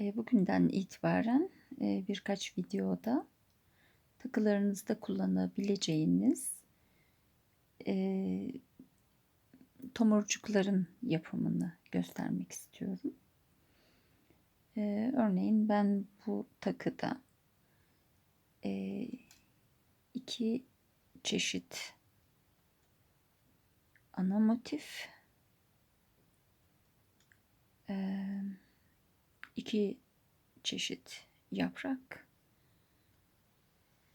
bugünden itibaren e, birkaç videoda takılarınızda kullanabileceğiniz e, tomurcukların yapımını göstermek istiyorum. E, örneğin ben bu takıda iki çeşit ana motif e, iki çeşit yaprak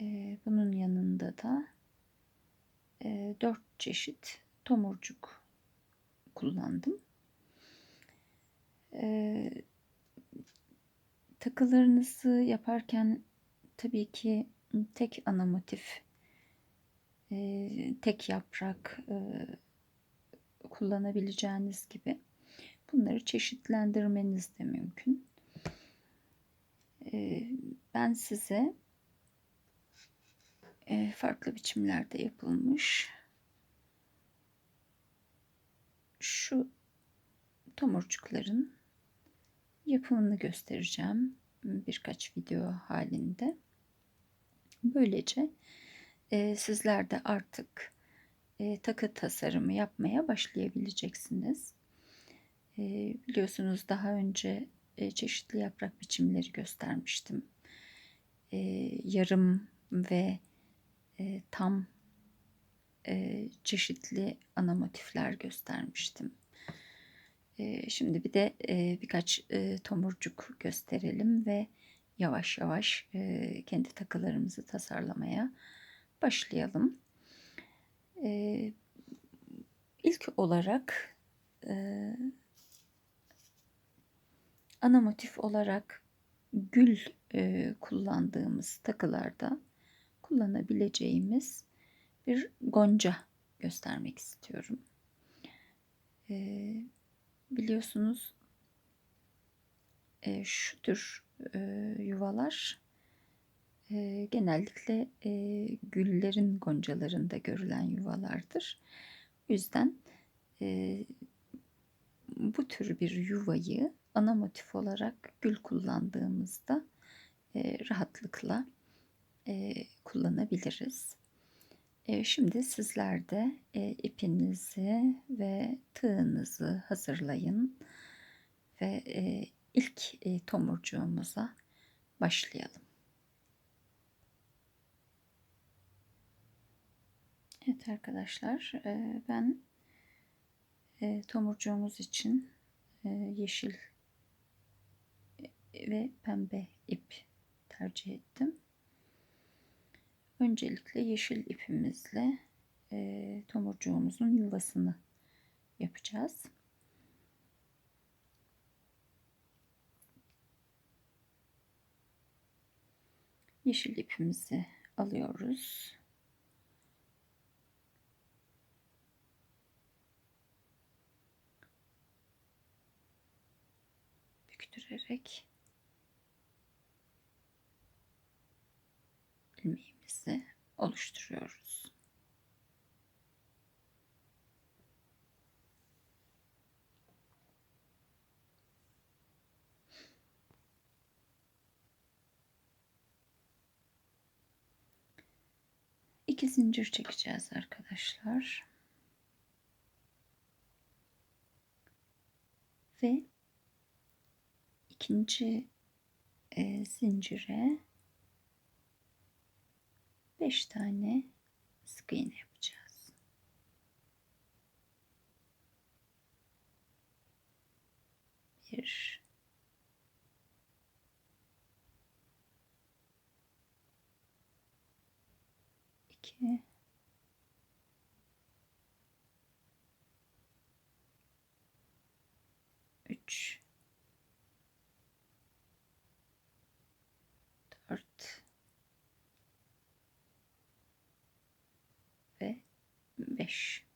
e, bunun yanında da e, dört çeşit tomurcuk kullandım. E, takılarınızı yaparken tabii ki tek ana motif, e, tek yaprak e, kullanabileceğiniz gibi bunları çeşitlendirmeniz de mümkün. E, ben size e, farklı biçimlerde yapılmış şu tomurcukların yapımını göstereceğim birkaç video halinde. Böylece e, sizler de artık e, takı tasarımı yapmaya başlayabileceksiniz. Biliyorsunuz daha önce çeşitli yaprak biçimleri göstermiştim. Yarım ve tam çeşitli ana motifler göstermiştim. Şimdi bir de birkaç tomurcuk gösterelim ve yavaş yavaş kendi takılarımızı tasarlamaya başlayalım. İlk olarak ana motif olarak gül e, kullandığımız takılarda kullanabileceğimiz bir gonca göstermek istiyorum. E, biliyorsunuz e, şu tür e, yuvalar e, genellikle e, güllerin goncalarında görülen yuvalardır. O yüzden e, bu tür bir yuvayı ana motif olarak gül kullandığımızda e, rahatlıkla e, kullanabiliriz. E, şimdi sizler de e, ipinizi ve tığınızı hazırlayın ve e, ilk e, tomurcuğumuza başlayalım. Evet arkadaşlar e, ben e, tomurcuğumuz için e, yeşil ve pembe ip tercih ettim. Öncelikle yeşil ipimizle e, tomurcuğumuzun yuvasını yapacağız. Yeşil ipimizi alıyoruz. Büktürerek oluşturuyoruz. İki zincir çekeceğiz arkadaşlar. Ve ikinci e, zincire 5 tane sık iğne yapacağız. Bir. İki. Üç. Dört 5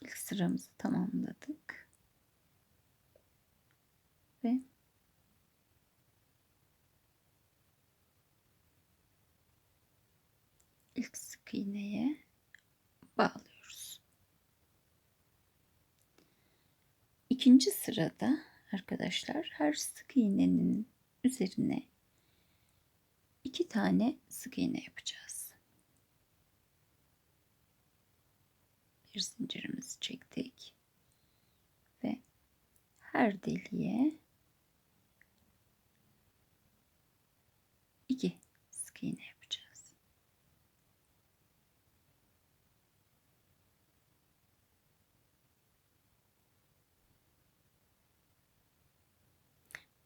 İlk sıramızı tamamladık. Ve ilk sık iğneye bağlıyoruz. İkinci sırada arkadaşlar her sık iğnenin üzerine iki tane sık iğne yapacağız. Bir zincirimizi çektik ve her deliğe iki sık iğne yapacağız.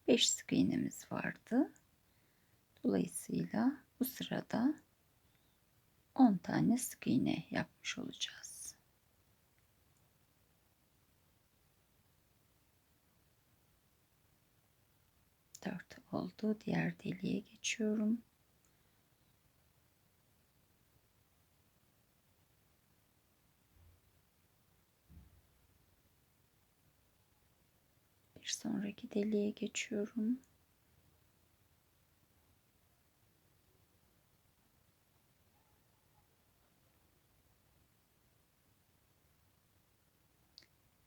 Beş sık iğnemiz vardı. Dolayısıyla bu sırada 10 tane sık iğne yapmış olacağız. Dört oldu. Diğer deliğe geçiyorum. Sonraki deliğe geçiyorum.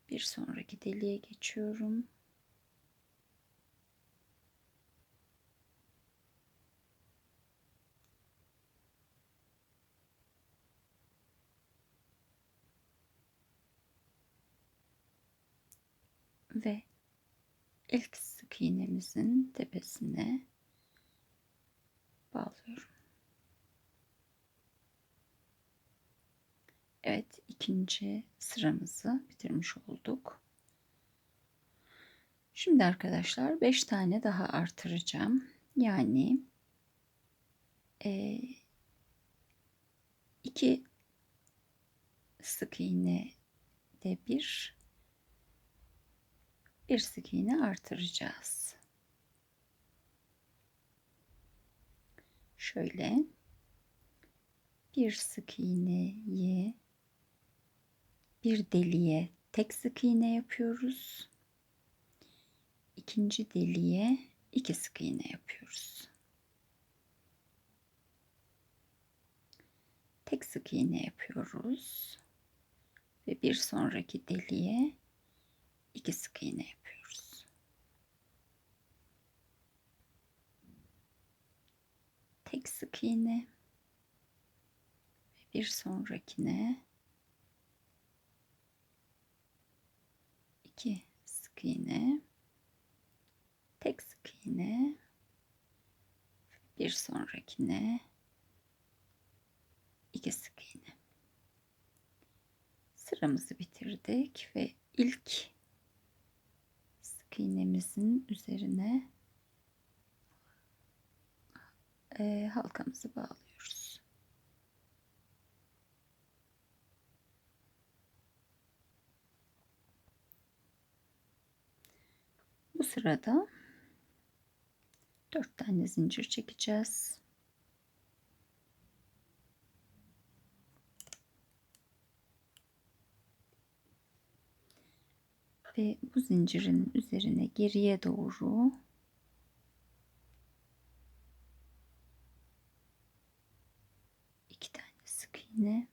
Bir sonraki deliğe geçiyorum. Ve ilk sık iğnemizin tepesine bağlıyorum. Evet, ikinci sıramızı bitirmiş olduk. Şimdi arkadaşlar 5 tane daha artıracağım. Yani e, iki sık iğne de bir bir sık iğne artıracağız. Şöyle bir sık iğneyi bir deliğe tek sık iğne yapıyoruz. İkinci deliğe iki sık iğne yapıyoruz. Tek sık iğne yapıyoruz ve bir sonraki deliğe iki sık iğne yapıyoruz. Tek sık iğne ve bir sonrakine 2 sık iğne tek sık iğne bir sonrakine 2 sık iğne sıramızı bitirdik ve ilk sık iğnemizin üzerine e, halkamızı bağlıyoruz. Bu sırada 4 tane zincir çekeceğiz. Ve bu zincirin üzerine geriye doğru iki tane sık iğne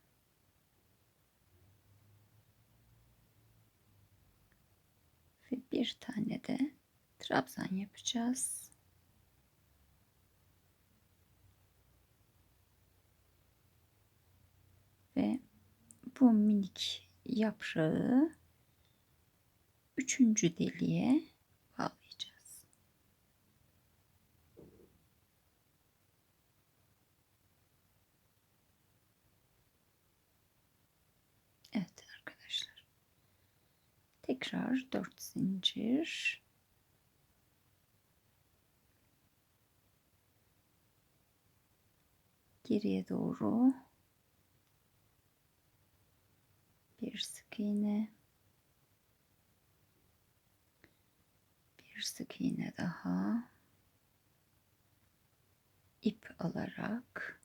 ve bir tane de trabzan yapacağız. Ve bu minik yaprağı üçüncü deliğe bağlayacağız. Evet arkadaşlar. Tekrar 4 zincir. Geriye doğru bir sık iğne. Bir sık iğne daha. ip alarak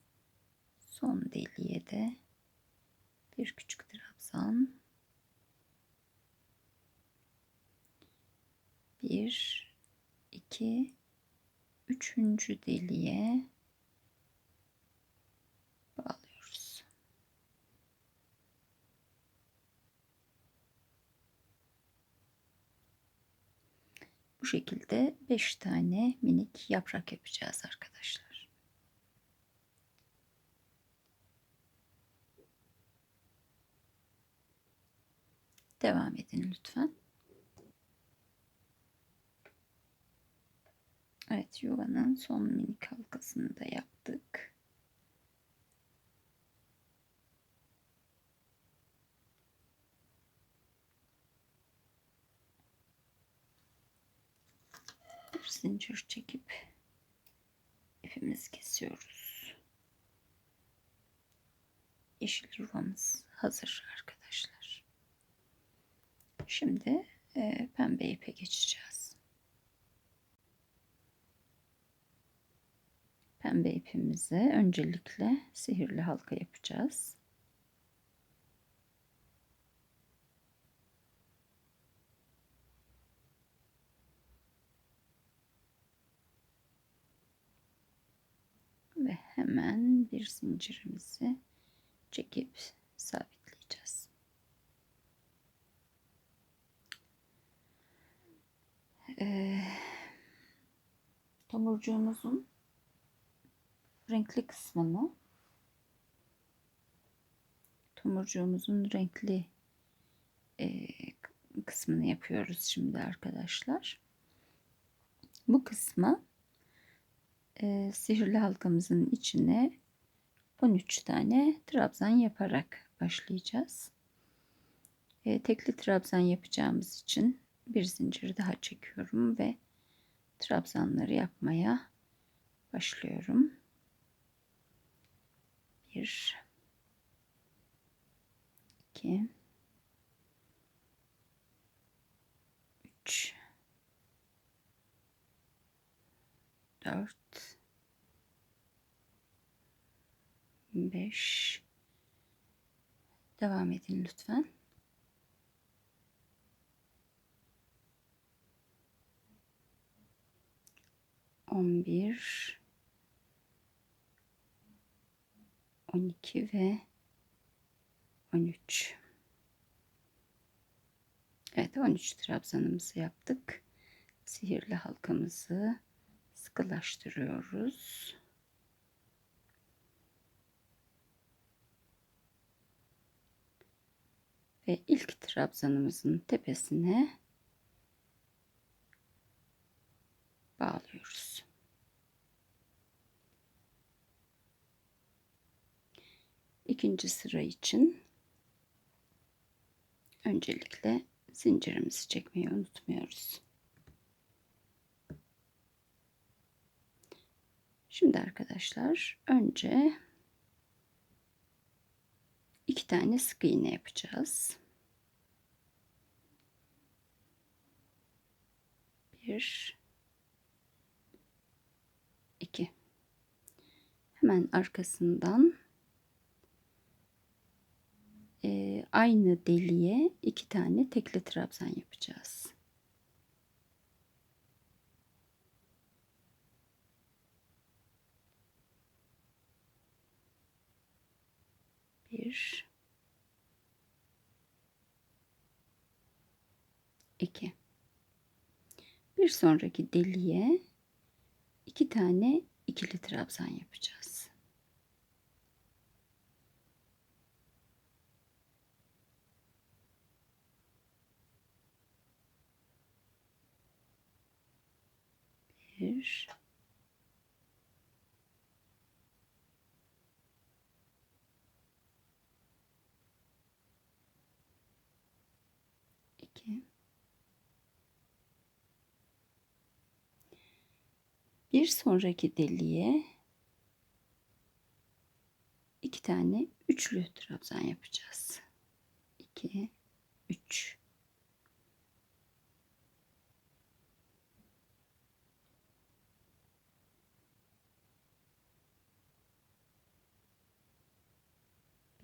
son deliğe de bir küçük trabzan bir iki üçüncü deliğe Bu şekilde 5 tane minik yaprak yapacağız arkadaşlar. Devam edin lütfen. Evet yuvanın son minik halkasını da yaptık. Zincir çekip ipimizi kesiyoruz. Yeşil yuvamız hazır arkadaşlar. Şimdi e, pembe ipe geçeceğiz. Pembe ipimize öncelikle sihirli halka yapacağız. Ve hemen bir zincirimizi çekip sabitleyeceğiz. Ee, tomurcuğumuzun renkli kısmını tomurcuğumuzun renkli e, kısmını yapıyoruz şimdi arkadaşlar. Bu kısmı e, sihirli halkamızın içine 13 tane trabzan yaparak başlayacağız. E, tekli trabzan yapacağımız için bir zincir daha çekiyorum ve trabzanları yapmaya başlıyorum. 1 2 3 4 5 devam edin lütfen. On bir, on iki ve on üç. Evet, on üç trabzanımızı yaptık. Sihirli halkamızı sıkılaştırıyoruz. Ve ilk trabzanımızın tepesine bağlıyoruz. İkinci sıra için öncelikle zincirimizi çekmeyi unutmuyoruz. Şimdi arkadaşlar önce iki tane sık iğne yapacağız. Bir, iki. Hemen arkasından e, aynı deliğe iki tane tekli trabzan yapacağız. Bir, iki. Bir sonraki deliğe iki tane ikili trabzan yapacağız. Bir, 2 Bir sonraki deliğe iki tane üçlü trabzan yapacağız. 2 3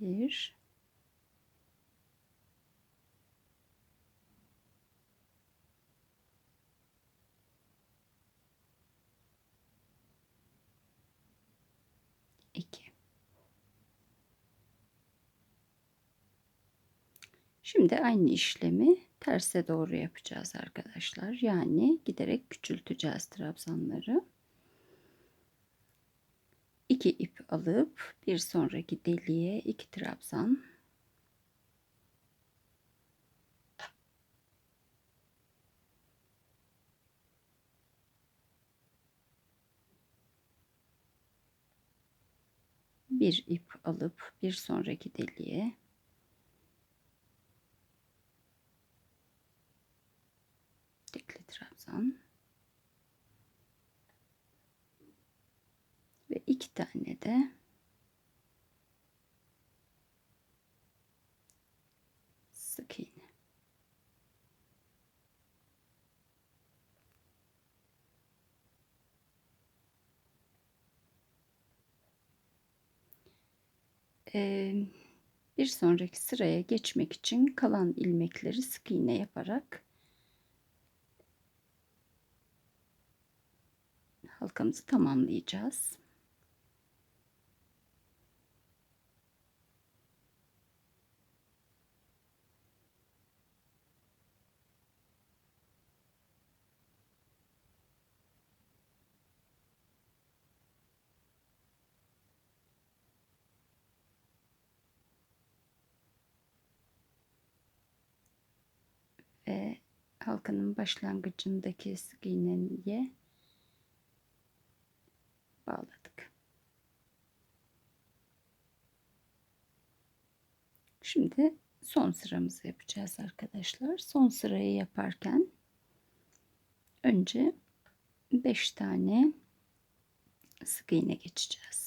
Bir 2 Şimdi aynı işlemi terse doğru yapacağız arkadaşlar. Yani giderek küçülteceğiz trabzanları. 2 ip alıp bir sonraki deliğe 2 trabzan bir ip alıp bir sonraki deliğe tekli trabzan ve iki tane de sık iğne. Ee, bir sonraki sıraya geçmek için kalan ilmekleri sık iğne yaparak halkamızı tamamlayacağız. ve halkanın başlangıcındaki sık iğneye bağladık. Şimdi son sıramızı yapacağız arkadaşlar. Son sırayı yaparken önce 5 tane sık iğne geçeceğiz.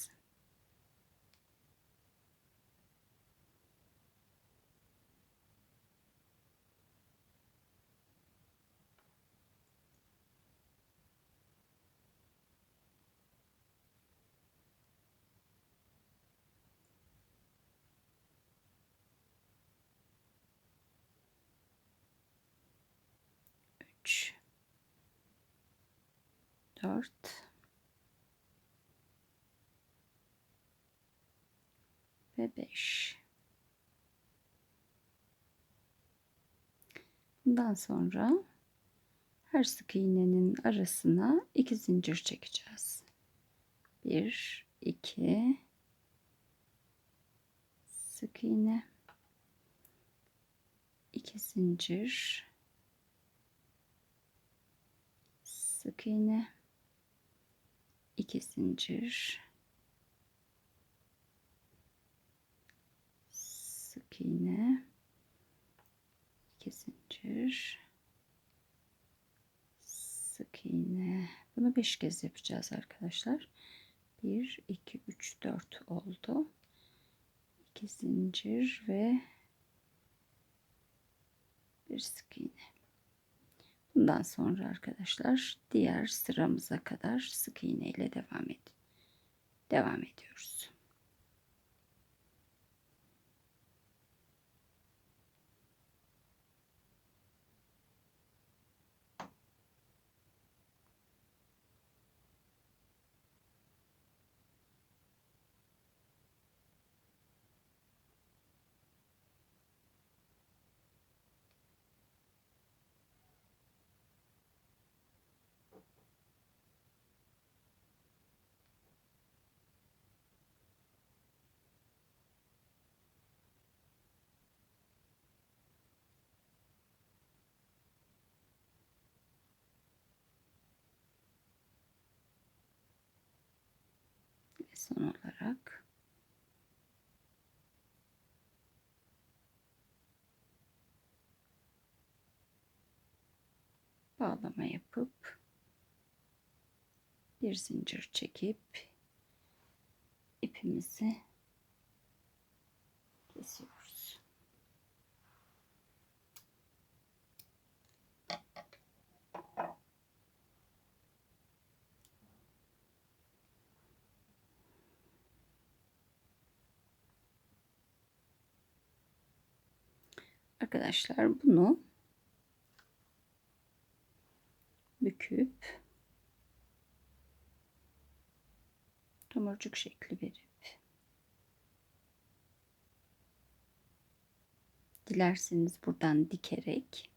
3 4 ve 5 Bundan sonra her sık iğnenin arasına iki zincir çekeceğiz. 1 2 sık iğne. 2 zincir sık iğne, iki zincir, sık iğne, iki zincir, sık iğne. Bunu beş kez yapacağız arkadaşlar. Bir, iki, üç, dört oldu. İki zincir ve bir sık iğne. Bundan sonra arkadaşlar diğer sıramıza kadar sık iğne ile devam et. Devam ediyoruz. Son olarak bağlama yapıp bir zincir çekip ipimizi kesiyoruz. Arkadaşlar bunu büküp tomurcuk şekli verip Dilerseniz buradan dikerek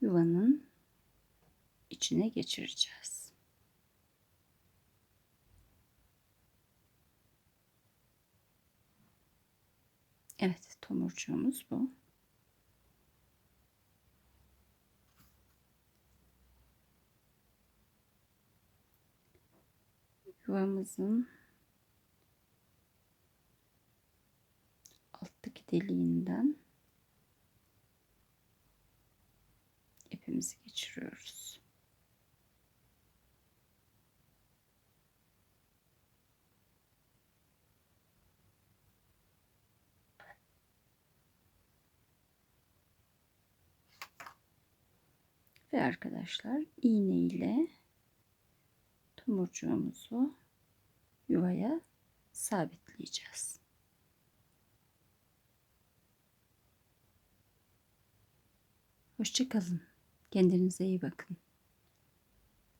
yuvanın içine geçireceğiz. Evet, tomurcuğumuz bu. Yuvamızın alttaki deliğinden ipimizi geçiriyoruz. Ve arkadaşlar iğne ile tomurcuğumuzu yuvaya sabitleyeceğiz. Hoşçakalın. Kendinize iyi bakın.